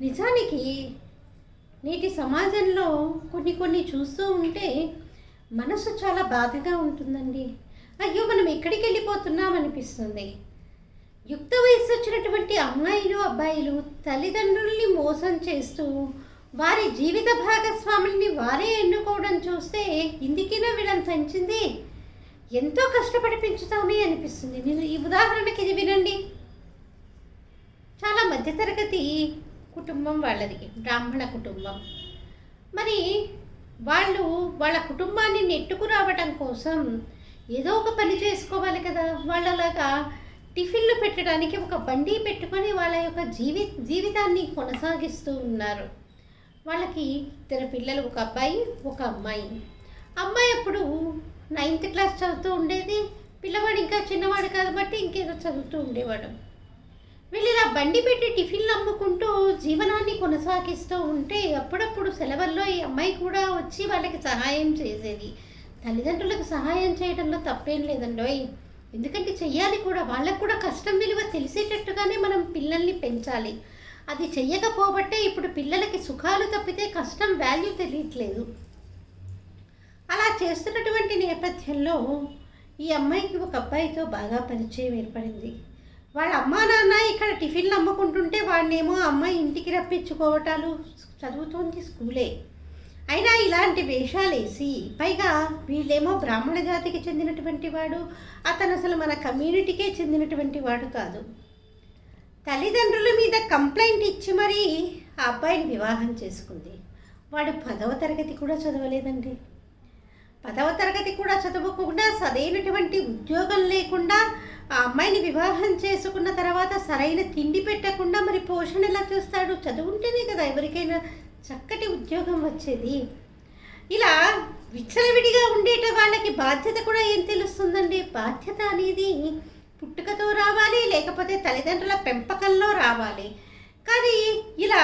నిజానికి నేటి సమాజంలో కొన్ని కొన్ని చూస్తూ ఉంటే మనసు చాలా బాధగా ఉంటుందండి. అయ్యో మనం ఎక్కడికి వెళ్ళిపోతున్నాం అనిపిస్తుంది. యుక్త వయసు వచ్చినటువంటి అమ్మాయిలు అబ్బాయిలు తల్లిదండ్రుల్ని మోసం చేస్తూ వారి జీవిత భాగస్వాముల్ని వారే ఎన్నుకోవడం చూస్తే ఇందుకైనా వీళ్ళని పెంచింది ఎంతో కష్టపడి పెంచుతామే అనిపిస్తుంది. నేను ఈ ఉదాహరణకి ఇది వినండి. చాలా మధ్యతరగతి కుటుంబం వాళ్ళది బ్రాహ్మణ కుటుంబం. మరి వాళ్ళు వాళ్ళ కుటుంబాన్ని నెట్టుకు రావడం కోసం ఏదో ఒక పని చేసుకోవాలి కదా. వాళ్ళలాగా టిఫిన్లు పెట్టడానికి ఒక బండి పెట్టుకొని వాళ్ళ యొక్క జీవి జీవితాన్ని కొనసాగిస్తూ ఉన్నారు. వాళ్ళకి ఇద్దరు పిల్లలు ఒక అబ్బాయి ఒక అమ్మాయి. అమ్మాయి అప్పుడు నైన్త్ క్లాస్ చదువుతూ ఉండేది. పిల్లవాడు ఇంకా చిన్నవాడు కాబట్టి ఇంకేదో చదువుతూ ఉండేవాడు. వీళ్ళు బండి పెట్టి టిఫిన్లు అమ్ముకుంటూ జీవనాన్ని కొనసాగిస్తూ ఉంటే అప్పుడప్పుడు సెలవుల్లో ఈ అమ్మాయి కూడా వచ్చి వాళ్ళకి సహాయం చేసేది. తల్లిదండ్రులకు సహాయం చేయడంలో తప్పేం లేదండోయ్ ఎందుకంటే చెయ్యాలి కూడా వాళ్ళకు కూడా కష్టం విలువ తెలిసేటట్టుగానే మనం పిల్లల్ని పెంచాలి. అది చెయ్యకపోబట్టే ఇప్పుడు పిల్లలకి సుఖాలు తప్పితే కష్టం వాల్యూ తెలియట్లేదు. అలా చేస్తున్నటువంటి నేపథ్యంలో ఈ అమ్మాయికి ఒక అబ్బాయితో బాగా పరిచయం ఏర్పడింది. వాళ్ళ అమ్మా నాన్న ఇక్కడ టిఫిన్లు అమ్ముకుంటుంటే వాడినేమో అమ్మాయి ఇంటికి రప్పించుకోవటాలు చదువుతోంది స్కూలే. అయినా ఇలాంటి వేషాలు వేసి పైగా వీళ్ళేమో బ్రాహ్మణ జాతికి చెందినటువంటి వాడు అతను అసలు మన కమ్యూనిటీకే చెందినటువంటి వాడు కాదు. తల్లిదండ్రుల మీద కంప్లైంట్ ఇచ్చి మరీ ఆ అబ్బాయిని వివాహం చేసుకుంది. వాడు పదవ తరగతి కూడా చదవలేదండి. పదవ తరగతి కూడా చదవకుండా సరైనటువంటి ఉద్యోగం లేకుండా ఆ అమ్మాయిని వివాహం చేసుకున్న తర్వాత సరైన తిండి పెట్టకుండా మరి పోషణ ఎలా చూస్తాడు? చదువుంటేనే కదా ఎవరికైనా చక్కటి ఉద్యోగం వచ్చేది. ఇలా విచ్చలవిడిగా ఉండేట వాళ్ళకి బాధ్యత కూడా ఏం తెలుస్తుందండి? బాధ్యత అనేది పుట్టుకతో రావాలి లేకపోతే తల్లిదండ్రుల పెంపకంలో రావాలి. కానీ ఇలా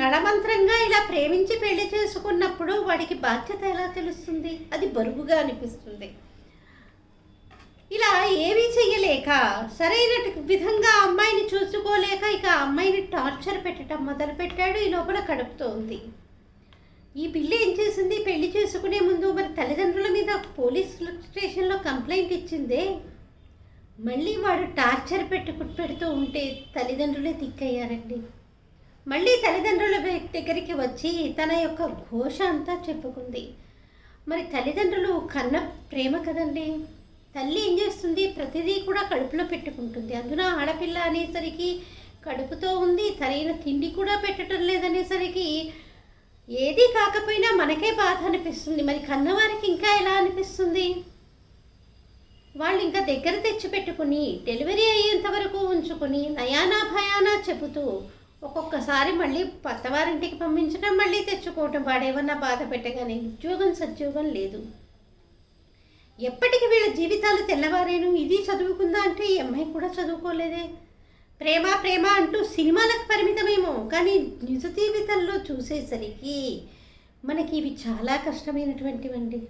నడమంత్రంగా ఇలా ప్రేమించి పెళ్ళి చేసుకున్నప్పుడు వాడికి బాధ్యత ఎలా తెలుస్తుంది? అది బరువుగా అనిపిస్తుంది. ఇలా ఏమీ చెయ్యలేక సరైన విధంగా అమ్మాయిని చూసుకోలేక ఇక అమ్మాయిని టార్చర్ పెట్టడం మొదలుపెట్టాడు. ఈ లోపల కడుపుతోంది. ఈ పిల్ల ఏం చేసింది? పెళ్ళి చేసుకునే ముందు మరి తల్లిదండ్రుల మీద పోలీస్ స్టేషన్లో కంప్లైంట్ ఇచ్చిందే? మళ్ళీ వాడు టార్చర్ పెట్టుకు పెడుతూ ఉంటే తల్లిదండ్రులే దిక్కయ్యారండి మళ్ళీ తల్లిదండ్రుల దగ్గరికి వచ్చి తన యొక్క ఘోష అంతా చెప్పుకుంది. మరి తల్లిదండ్రులు కన్న ప్రేమ కదండి. తల్లి ఏం చేస్తుంది? ప్రతిదీ కూడా కడుపులో పెట్టుకుంటుంది. అందున ఆడపిల్ల అనేసరికి కడుపుతో ఉంది. సరైన తిండి కూడా పెట్టడం లేదనేసరికి ఏది కాకపోయినా మనకే బాధ అనిపిస్తుంది. మరి కన్నవారికి ఇంకా ఎలా అనిపిస్తుంది? వాళ్ళు ఇంకా దగ్గర తెచ్చిపెట్టుకుని డెలివరీ అయ్యేంత వరకు ఉంచుకుని నయానా భయానా చెబుతూ ఒక్కొక్కసారి మళ్ళీ పత్తవారింటికి పంపించడం మళ్ళీ తెచ్చుకోవటం వాడేమన్నా బాధ పెట్టగానే ఉద్యోగం సద్యోగం లేదు. ఎప్పటికి వీళ్ళ జీవితాలు తెల్లవారేను ఇది చదువుకుందా అంటే ఈ అమ్మాయి కూడా చదువుకోలేదే. ప్రేమ ప్రేమ అంటూ సినిమాలకు పరిమితమేమో కానీ నిజ జీవితంలో చూసేసరికి మనకి ఇవి చాలా కష్టమైనటువంటివండి.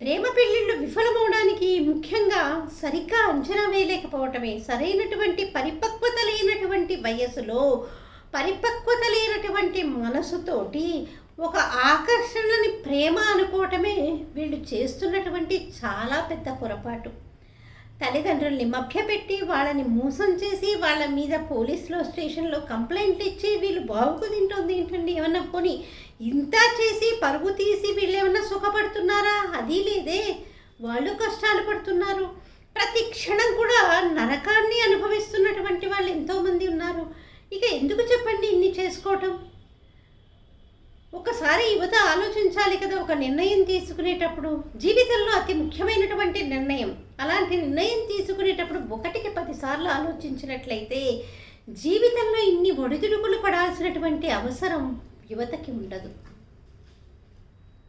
ప్రేమ పెళ్ళిళ్ళు విఫలమవడానికి ముఖ్యంగా సరిగ్గా అంచనా వేయలేకపోవటమే. సరైనటువంటి పరిపక్వత లేనటువంటి వయసులో పరిపక్వత లేనటువంటి మనసుతోటి ఒక ఆకర్షణని ప్రేమ అనుకోవటమే వీళ్ళు చేస్తున్నటువంటి చాలా పెద్ద పొరపాటు. తల్లిదండ్రుల్ని మభ్యపెట్టి వాళ్ళని మోసం చేసి వాళ్ళ మీద పోలీసులో స్టేషన్లో కంప్లైంట్ ఇచ్చి వీళ్ళు బావుకు తింటుంది ఏంటండి? ఏమన్నా పోని ఇంత చేసి పరుగు తీసి వీళ్ళు ఏమన్నా సుఖపడుతున్నారా? అది లేదే. వాళ్ళు కష్టాలు పడుతున్నారు. ప్రతి క్షణం కూడా నరకాన్ని అనుభవిస్తున్నటువంటి వాళ్ళు ఎంతోమంది ఉన్నారు. ఇక ఎందుకు చెప్పండి ఇన్ని చేసుకోవటం? ఒకసారి యువత ఆలోచించాలి కదా ఒక నిర్ణయం తీసుకునేటప్పుడు జీవితంలో అతి ముఖ్యమైనటువంటి నిర్ణయం. అలాంటి నిర్ణయం తీసుకునేటప్పుడు ఒకటికి పదిసార్లు ఆలోచించినట్లయితే జీవితంలో ఇన్ని ఒడిదుడుకులు పడాల్సినటువంటి అవసరం యువతకి ఉండదు.